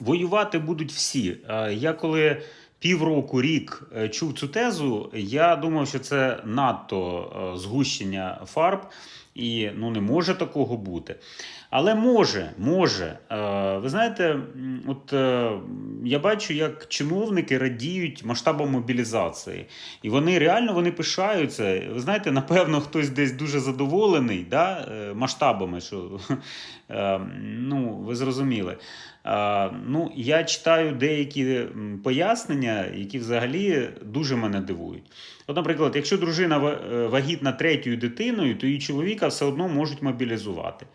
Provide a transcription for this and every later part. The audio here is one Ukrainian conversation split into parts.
Воювати будуть всі. Е, Я коли півроку, рік е, чув цю тезу, я думав, що це надто е, згущення фарб, і ну не може такого бути. Але може, може. Е, Ви знаєте, от е, я бачу, як чиновники радіють масштабам мобілізації. І вони реально вони пишаються. Ви знаєте, напевно, хтось десь дуже задоволений да, е, масштабами, що е, ну, ви зрозуміли. Е, Ну, я читаю деякі пояснення, які взагалі дуже мене дивують. От, наприклад, якщо дружина е, вагітна третьою дитиною, то її чоловіка все одно можуть мобілізувати.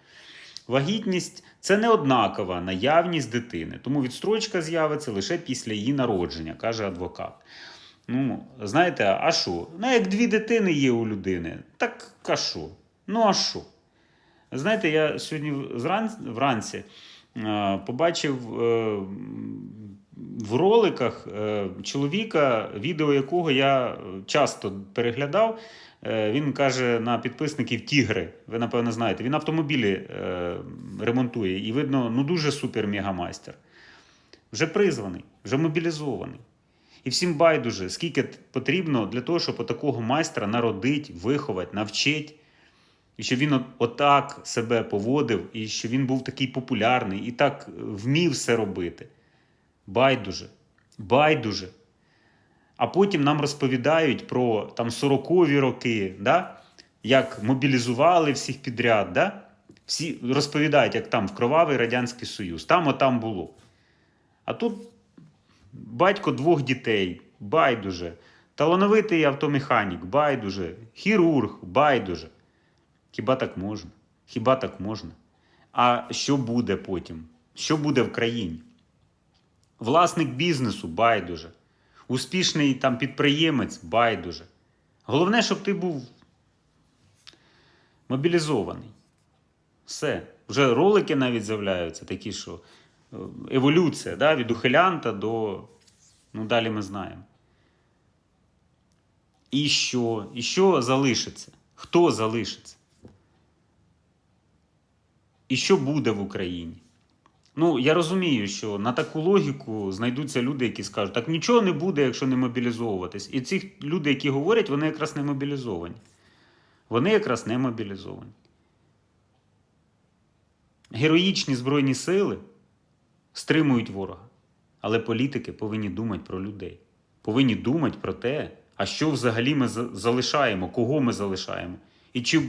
Вагітність це не однакова наявність дитини, тому відстрочка з'явиться лише після її народження, каже адвокат. Ну, знаєте, а що? Ну, як дві дитини є у людини, так а що? Ну, а що? Знаєте, я сьогодні вранці е, побачив е, в роликах е, чоловіка, відео якого я часто переглядав. Е, Він каже на підписників Тігри. Ви напевно знаєте. Він автомобілі е, ремонтує і видно, ну дуже супер мегамайстер. Вже призваний, вже мобілізований. І всім байдуже, скільки потрібно для того, щоб такого майстра народить, виховати, навчить. І щоб він от, отак себе поводив, і що він був такий популярний, і так е, вмів все робити. Байдуже. Байдуже. А потім нам розповідають про там 40-ві роки, да? як мобілізували всіх підряд. Да? Всі розповідають, як там в кровавий Радянський Союз. Там отам було. А тут батько двох дітей, байдуже. Талановитий автомеханік, байдуже. Хірург, байдуже. Хіба так можна? Хіба так можна? А що буде потім? Що буде в країні? Власник бізнесу байдуже. Успішний там підприємець байдуже. Головне, щоб ти був мобілізований. Все. Вже ролики навіть з'являються, такі, що е, еволюція да, від ухилянта до. Ну, далі ми знаємо. І що? І що залишиться? Хто залишиться? І що буде в Україні? Ну, я розумію, що на таку логіку знайдуться люди, які скажуть, так нічого не буде, якщо не мобілізовуватись. І ці люди, які говорять, вони якраз не мобілізовані. Вони якраз не мобілізовані. Героїчні Збройні сили стримують ворога. Але політики повинні думати про людей. Повинні думати про те, а що взагалі ми залишаємо, кого ми залишаємо, і чи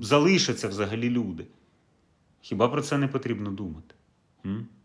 залишаться взагалі люди. Хіба про це не потрібно думати? Hmm?